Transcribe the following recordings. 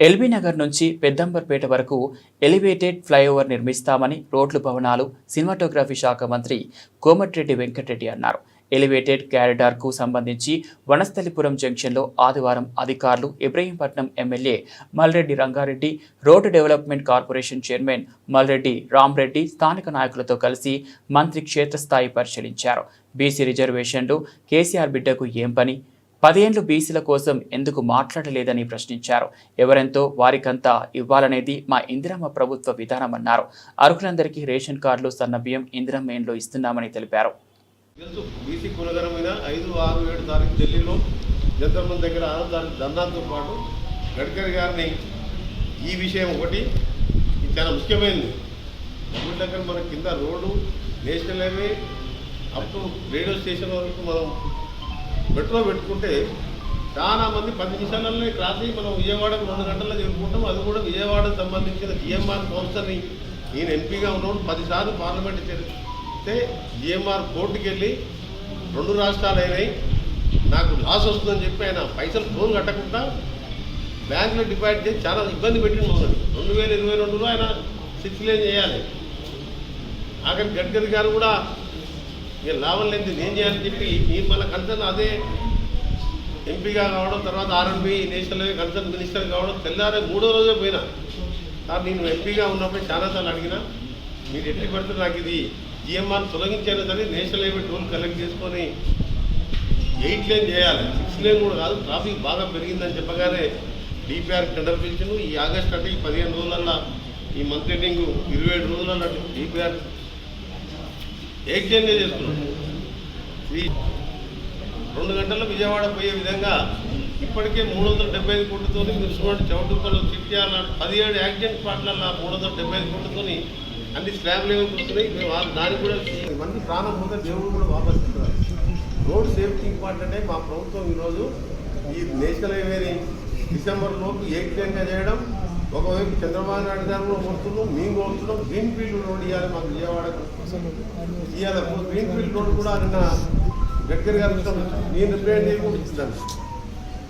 LB Nagar నుంచి పెద్దంబర్పేట వరకు elevated flyover నిర్మిస్తామని రోడ్లు భవనాలు సినిమాటోగ్రఫీ శాఖ మంత్రి కోమటిరెడ్డి వెంకటరెడ్డి అన్నారు. ఎలివేటెడ్ క్యారిడార్కు సంబంధించి వనస్థలిపురం జంక్షన్లో ఆదివారం అధికారులు Ibrahimpatnam MLA Malreddy Rangareddy road development corporation chairman Malreddy Ramreddy స్థానిక నాయకులతో కలిసి మంత్రి క్షేత్రస్థాయి పరిశీలించారు. బీసీ రిజర్వేషన్లు కేసీఆర్ బిడ్డకు ఏం పని? పదేండ్లు బీసీల కోసం ఎందుకు మాట్లాడలేదని ప్రశ్నించారు. ఎవరెంతో వారికంతా ఇవ్వాలనేది మా ఇందిరమ్మ ప్రభుత్వ విధానమన్నారు. అర్హులందరికీ రేషన్ కార్డులు సన్నబియ్యం ఇందిరమ్మ ఇండ్లు ఇస్తున్నామని తెలిపారు. తెలుసు బీసీ మీద ఐదు ఆరు ఏడు తారీఖు ఢిల్లీలో జంతర్ దగ్గర ఆరో తారీఖు ధర్నాతో పాటు గడ్కరీ గారిని ఈ విషయం ఒకటి చాలా ముఖ్యమైనది. ఊరి దగ్గర మన కింద road national highway up radio station వరకు మనం మెట్రో పెట్టుకుంటే చాలా మంది పది నిమిషాలలో క్రాస్ మనం విజయవాడకు రెండు గంటల్లో చేరుకుంటాం. అది కూడా విజయవాడకు సంబంధించిన జిఎంఆర్ కౌన్సిల్ని నేను ఎంపీగా ఉన్నప్పుడు పదిసార్లు పార్లమెంట్ చేస్తే జిఎంఆర్ కోర్టుకి వెళ్ళి రెండు రాష్ట్రాలు అయినాయి. నాకు లాస్ వస్తుందని చెప్పి ఆయన పైసలు ఫోన్ కట్టకుండా బ్యాంకులో డిపాజిట్ చేసి చాలా ఇబ్బంది పెట్టింది మమ్మల్ని. రెండు వేల ఇరవై రెండులో ఆయన సిక్స్ లేన్ చేయాలి. ఆఖరి గడ్కరీ గారు కూడా ఇక లాభం లేదు నేను చేయాలని చెప్పి నేను మళ్ళీ కన్సర్న్ అదే ఎంపీగా కావడం తర్వాత ఆర్ఎంపీ నేషనల్ కన్సర్న్ మినిస్టర్ కావడం తెల్లారే మూడో రోజే పోయినా. సార్ నేను ఎంపీగా ఉన్నప్పుడు చాలాసార్లు అడిగినా మీరు ఎట్టి పడితే నాకు ఇది? జిఎంఆర్ తొలగించారు సరే నేషనల్ హైవే టోల్ కలెక్ట్ చేసుకొని ఎయిట్ లేన్ చేయాలి. సిక్స్ లేన్ కూడా కాదు ట్రాఫిక్ బాగా పెరిగిందని చెప్పగానే డిపిఆర్ టెండర్ పిలిచిను ఈ ఆగస్ట్ అంటే ఈ పదిహేను రోజులల్లో ఈ మంత్ ఎండింగ్ ఇరవై ఏడు రోజులలో డిపిఆర్ ఎయిట్ చేసుకున్నాం రెండు గంటల్లో విజయవాడ పోయే విధంగా ఇప్పటికే మూడు వందల డెబ్బై ఐదు కోట్లతో మీరు చూడండి చౌటుపల్లి చిట్యాల పదిహేడు యాక్సిడెంట్ స్పాట్లలో మూడు వందల డెబ్బై ఐదు కోట్లతో అన్ని స్లాబ్ లెవెల్కి వస్తున్నాయి మేము దానికి కూడా ఇవన్నీ ప్రాణం పోతే దేవుడు కూడా వాపస్ రోడ్ సేఫ్టీ ఇంపార్టెంటే మా ప్రభుత్వం ఈరోజు ఈ నేషనల్ హైవేని డిసెంబర్ లోపు ఎయిట్ చేయడం ఒకవైపు చంద్రబాబు నాయుడు గారు కూడా కోరుతున్నాం మేము కోరుతున్నాం గ్రీన్ ఫీల్డ్ రోడ్ ఇవ్వాలి మాకు విజయవాడకు ఇవాళ గ్రీన్ ఫీల్డ్ రోడ్ కూడా నిన్న గడ్కరీ గారు నేను రిపేర్ చేయకుండా ఇచ్చిందాను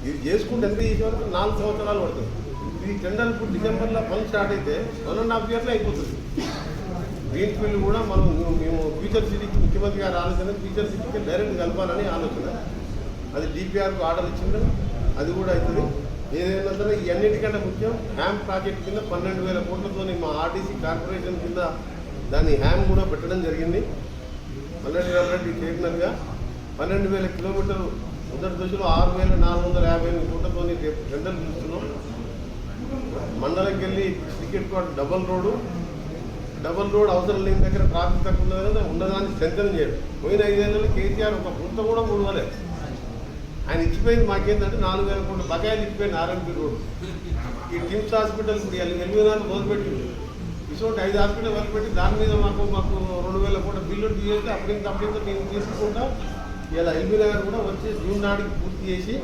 ఇది చేసుకుంటే ఎంత చేసే వరకు నాలుగు సంవత్సరాలు పడుతుంది. ఇది టెండర్ ఇప్పుడు డిసెంబర్లో పని స్టార్ట్ అయితే వన్ అండ్ హాఫ్ ఇయర్లో అయిపోతుంది. గ్రీన్ ఫీల్డ్ కూడా మనం మేము ఫ్యూచర్ సిటీకి ముఖ్యమంత్రి గారు ఆలోచన ఫ్యూచర్ సిటీకి డైరెక్ట్ కలపాలని ఆలోచన. అది డిపిఆర్కు ఆర్డర్ ఇచ్చిండ్రు అది కూడా అవుతుంది. ఏదైనా సరే ఈ ముఖ్యం హ్యామ్ ప్రాజెక్ట్ కింద పన్నెండు వేల కోట్లతో మా ఆర్టీసీ కార్పొరేషన్ కింద దాన్ని హ్యామ్ కూడా పెట్టడం జరిగింది. పన్నెండు వేల రెడ్డి చైర్మన్గా పన్నెండు వేల కిలోమీటర్లు మొదటి దశలో ఆరు వేల నాలుగు వందల యాభై ఎనిమిది కోట్లతో టెండర్ పిలుస్తున్నాం మండలంకి వెళ్ళి టికెట్ కోట డబల్ రోడ్డు. డబల్ రోడ్ అవసరం లేని దగ్గర ట్రాఫిక్ తక్కువ ఉన్నది ఉన్నదాన్ని స్ట్రెంథన్ చేయడం పోయిన ఐదేళ్ళలో కేసీఆర్ ఒక పుంత కూడా మూడు వేలే ఆయన ఇచ్చిపోయింది మాకేంటంటే నాలుగు వేల కోట్ల బకాయిలు ఇచ్చిపోయింది ఆర్ఎంపీ రోడ్ ఈ టిమ్స్ హాస్పిటల్ ఇప్పుడు ఎనిమిది నాలుగు మొదలుపెట్టింది. ఇటువంటి ఐదు హాస్పిటల్ మొదలుపెట్టి దాని మీద మాకు మాకు రెండు వేల కోట్ల బిల్లు తీసేస్తే అప్పటికి అప్పటింత మేము తీసుకుంటా ఇలా ఎల్బీ నగర్ కూడా వచ్చి జూన్ నాటికి పూర్తి చేసి